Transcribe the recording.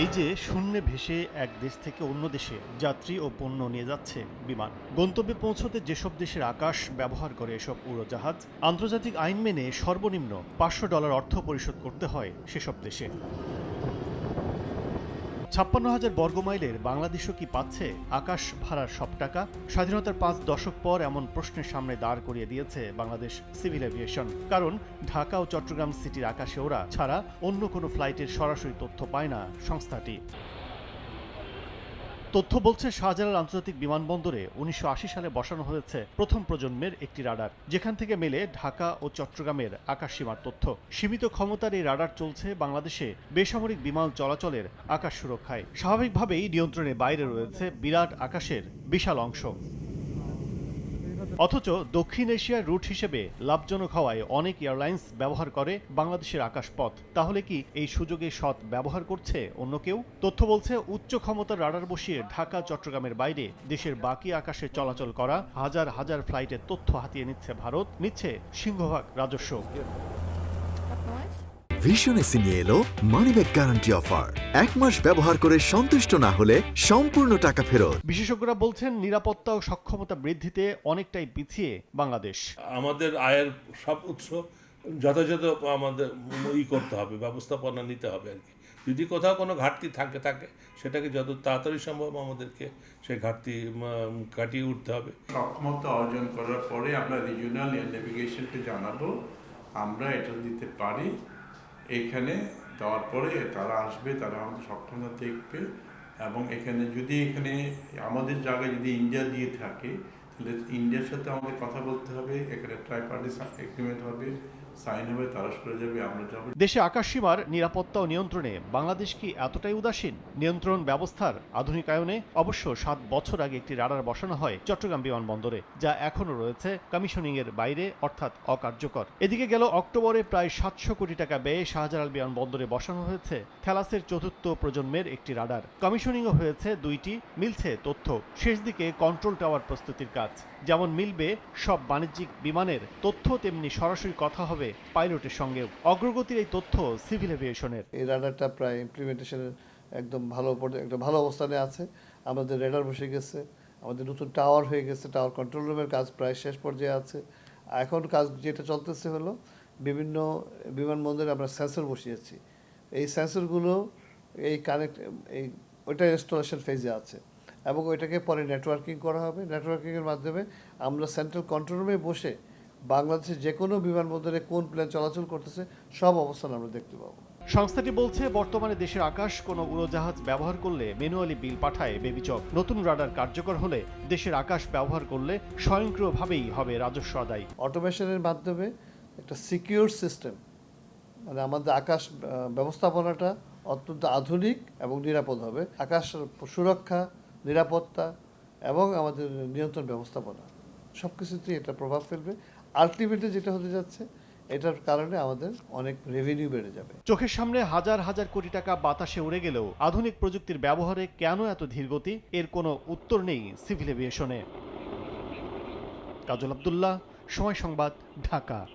এই যে শূন্যে ভেসে এক দেশ থেকে অন্য দেশে যাত্রী ও পণ্য নিয়ে যাচ্ছে বিমান। গন্তব্যে পৌঁছতে যেসব দেশের আকাশ ব্যবহার করে এসব উড়োজাহাজ, আন্তর্জাতিক আইন মেনে সর্বনিম্ন পাঁচশো ডলার অর্থ পরিশোধ করতে হয় সেসব দেশে। ছাপ্পান্ন হাজার বর্গমাইলের বাংলাদেশও কি পাচ্ছে? আকাশ ভাড়ার সব টাকা? স্বাধীনতার পাঁচ দশক পর এমন প্রশ্নের সামনে দাঁড় করিয়ে দিয়েছে বাংলাদেশ সিভিল এভিয়েশন। কারণ ঢাকা ও চট্টগ্রাম সিটির আকাশে ওরা ছাড়া অন্য কোনো ফ্লাইটের সরাসরি তথ্য পায় না সংস্থাটি। তথ্য বলছে শাহজালাল আন্তর্জাতিক বিমানবন্দরে উনিশশো আশি সালে বসানো হয়েছে প্রথম প্রজন্মের একটি রাডার, যেখান থেকে মেলে ঢাকা ও চট্টগ্রামের আকাশ সীমার তথ্য। সীমিত ক্ষমতার এই রাডার চলছে বাংলাদেশে বেসামরিক বিমান চলাচলের আকাশ সুরক্ষায়। স্বাভাবিকভাবেই নিয়ন্ত্রণের বাইরে রয়েছে বিরাট আকাশের বিশাল অংশ। অথচ দক্ষিণ এশিয়ার রুট হিসেবে লাভজনক হওয়ায় অনেক এয়ারলাইন্স ব্যবহার করে বাংলাদেশের আকাশপথ। তাহলে কি এই সুযোগে সৎ ব্যবহার করছে অন্য কেউ? তথ্য বলছে উচ্চ ক্ষমতার রাডার বসিয়ে ঢাকা চট্টগ্রামের বাইরে দেশের বাকি আকাশে চলাচল করা হাজার হাজার ফ্লাইটের তথ্য হাতিয়ে নিচ্ছে ভারত নিচ্ছে সিংহভাগ রাজস্ব। ভীষণ এসে নিয়ে এলো মানিব্যাগ গ্যারান্টি অফার এক মাস ব্যবহার করে সন্তুষ্ট না হলে সম্পূর্ণ টাকা ফেরত। বিশেষজ্ঞরা বলছেন নিরাপত্তা ও সক্ষমতা বৃদ্ধিতে অনেকটাই পিছিয়ে বাংলাদেশ। আমাদের আয়ের সব উৎস যথাযথ আমাদের ই করতে হবে ব্যবস্থাপনা নিতে হবে আর কি। যদি কোথাও কোনো ঘাটতি থাকে থাকে সেটাকে যত তাড়াতাড়ি সম্ভব আমাদেরকে সেই ঘাটতি কাটিয়ে উঠতে হবে। সক্ষমতা অর্জন করার পরে আমরা রিজিওনাল এয়ার নেভিগেশনকে জানাব। আমরা এটা দিতে পারি। এখানে দেওয়ার পরে তারা আসবে, তারা আমাদের সক্ষমতা দেখবে এবং এখানে যদি এখানে আমাদের জায়গায় যদি ইন্ডিয়া দিয়ে থাকে ইন্ডিয়ার সাথে আমাদের কথা বলতে হবে, এখানে ট্রাই পার্টি এগ্রিমেন্ট হবে সাইন হবে তারা সরে যাবে, আমরা যাব। দেশে আকাশসীমার নিরাপত্তা ও নিয়ন্ত্রণে বাংলাদেশ কি এতটাই উদাসীন? নিয়ন্ত্রণ ব্যবস্থার আধুনিকায়নে অবশ্য সাত বছর আগে একটি রাডার বসানো হয় চট্টগ্রাম বিমানবন্দরে, যা এখনও রয়েছে কমিশনিং এর বাইরে, অর্থাৎ অকার্যকর। এদিকে গেল অক্টোবরে প্রায় সাতশো কোটি টাকা ব্যয়ে শাহজালাল বিমানবন্দরে বসানো হয়েছে থ্যালাসের চতুর্থ প্রজন্মের একটি রাডার। কমিশনিংও হয়েছে দুইটি, মিলছে তথ্য। শেষ দিকে কন্ট্রোল টাওয়ার প্রস্তুতির কাজ। যেমন মিলবে সব বাণিজ্যিক বিমানের তথ্য, তেমনি সরাসরি কথা হবে পাইলটের সঙ্গেও। অগ্রগতির এই তথ্য সিভিল এভিয়েশনের। এই রাডারটা প্রায় ইমপ্লিমেন্টেশনের একদম ভালো একটা ভালো অবস্থানে আছে। আমাদের রেডার বসে গেছে, আমাদের নতুন টাওয়ার হয়ে গেছে টাওয়ার কন্ট্রোল রুমের কাজ প্রায় শেষ পর্যায়ে আছে। এখন কাজ যেটা চলতেছে হলো, বিভিন্ন বিমানবন্দরে আমরা সেন্সর বসিয়েছি। এই সেন্সরগুলো এই কানেক্ট এই ওইটা ইনস্টলেশন ফেজে আছে। এবং ওইটাকে পরে নেটওয়ার্কিং করা হবে। নেটওয়ার্কিংয়ের মাধ্যমে আমরা সেন্ট্রাল কন্ট্রোল রুমে বসে বাংলাদেশের যে কোনো বিমানবন্দরে কোন প্লেন চলাচল করতেছে সব অবস্থান আমরা দেখতে পাবো। সংস্থাটি বলছে বর্তমানে দেশের আকাশ কোনো উড়োজাহাজ ব্যবহার করলে ম্যানুয়ালি বিল পাঠায় বেবিচক। নতুন রাডার কার্যকর হলে দেশের আকাশ ব্যবহার করলে স্বয়ংক্রিয়ভাবেই হবে রাজস্ব আদায়। অটোমেশনের মাধ্যমে একটা সিকিউর সিস্টেম মানে আমাদের আকাশ ব্যবস্থাপনাটা অত্যন্ত আধুনিক এবং নিরাপদ হবে। আকাশ সুরক্ষা নিরাপত্তা এবং আমাদের নিয়ন্ত্রণ ব্যবস্থাপনা। সব কিছুতেই এটা প্রভাব ফেলবে। আলটিমেটলি যেটা হতে যাচ্ছে, এটার কারণে আমাদের অনেক রেভিনিউ বেড়ে যাবে। চোখের সামনে হাজার হাজার কোটি টাকা বাতাসে উড়ে গেলেও আধুনিক প্রযুক্তির ব্যবহারে কেন এত ধীরগতি এর কোনো উত্তর নেই সিভিল এভিয়েশনে। কাজল আবদুল্লাহ, সময় সংবাদ, ঢাকা।